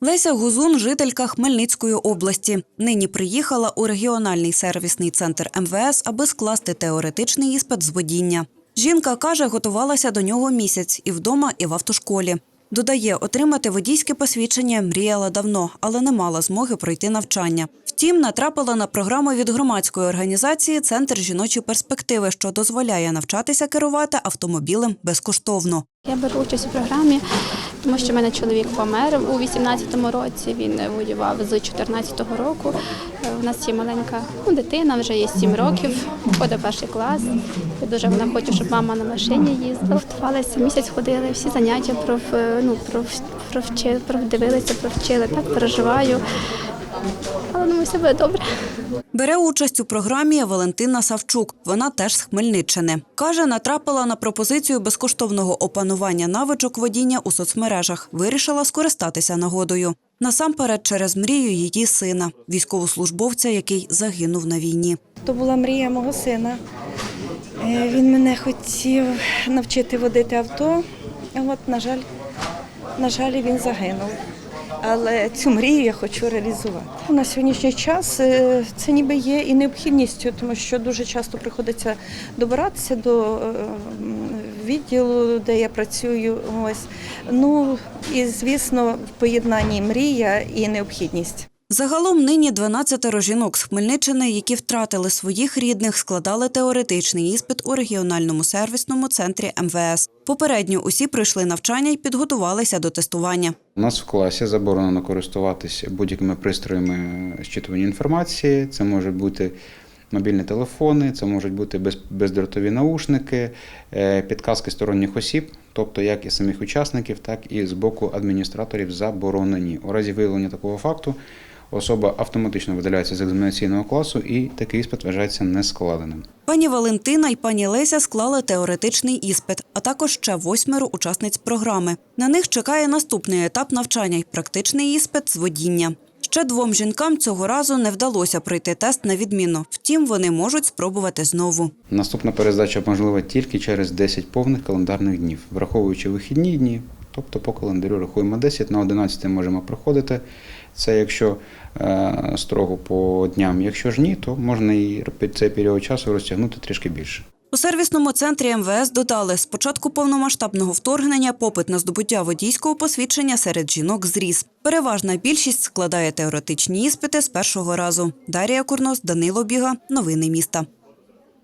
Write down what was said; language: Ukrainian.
Леся Гузун – жителька Хмельницької області. Нині приїхала у регіональний сервісний центр МВС, аби скласти теоретичний іспит з водіння. Жінка каже, готувалася до нього місяць і вдома, і в автошколі. Додає, отримати водійське посвідчення мріяла давно, але не мала змоги пройти навчання. Втім, натрапила на програму від громадської організації Центр жіночої перспективи, що дозволяє навчатися керувати автомобілем безкоштовно. Я беру участь у програмі, тому що в мене чоловік помер у 18-му році. Він воював з 14-го року. Е, У нас є маленька ну, дитина, вже є 7 років, ходить перший клас. Я дуже вона хоче, щоб мама на машині їздила. Готувалися, місяць ходили, всі заняття про, ну, про, про, вчи- про дивилися, провчили. Так переживаю. Але думаю, все буде добре. Бере участь у програмі Валентина Савчук. Вона теж з Хмельниччини. Каже, натрапила на пропозицію безкоштовного опанування навичок водіння у соцмережах. Вирішила скористатися нагодою. Насамперед через мрію її сина, військовослужбовця, який загинув на війні. То була мрія мого сина. Е, Він мене хотів навчити водити авто. От, на жаль, на жаль, він загинув. Але цю мрію я хочу реалізувати. На сьогоднішній час е, це ніби є і необхідністю, тому що дуже часто приходиться добиратися до е, відділу, де я працюю. Ось ну і звісно, в поєднанні мрія і необхідність. Загалом нині 12 жінок з Хмельниччини, які втратили своїх рідних, складали теоретичний іспит у регіональному сервісному центрі МВС. Попередньо усі пройшли навчання і підготувалися до тестування. У нас в класі заборонено користуватися будь-якими пристроями зчитування інформації. Це можуть бути мобільні телефони, це можуть бути без, бездротові наушники, е, підказки сторонніх осіб, тобто як і самих учасників, так і з боку адміністраторів заборонені. У разі виявлення такого факту особа автоматично видаляється з екзаменаційного класу і такий іспит вважається нескладеним. Пані Валентина і пані Леся склали теоретичний іспит, а також ще восьмеро учасниць програми. На них чекає наступний етап навчання й практичний іспит з водіння. Ще двом жінкам цього разу не вдалося пройти тест на відмінно. Втім, вони можуть спробувати знову. Наступна перездача можлива тільки через 10 повних календарних днів, враховуючи вихідні дні, тобто по календарю рахуємо 10, на 11 можемо проходити. Це якщо е, строго по дням. Якщо ж ні, то можна і під цей період часу розтягнути трішки більше. У сервісному центрі МВС додали, з початку повномасштабного вторгнення попит на здобуття водійського посвідчення серед жінок зріс. Переважна більшість складає теоретичні іспити з першого разу. Дарія Курнос, Данило Біга. Новини міста.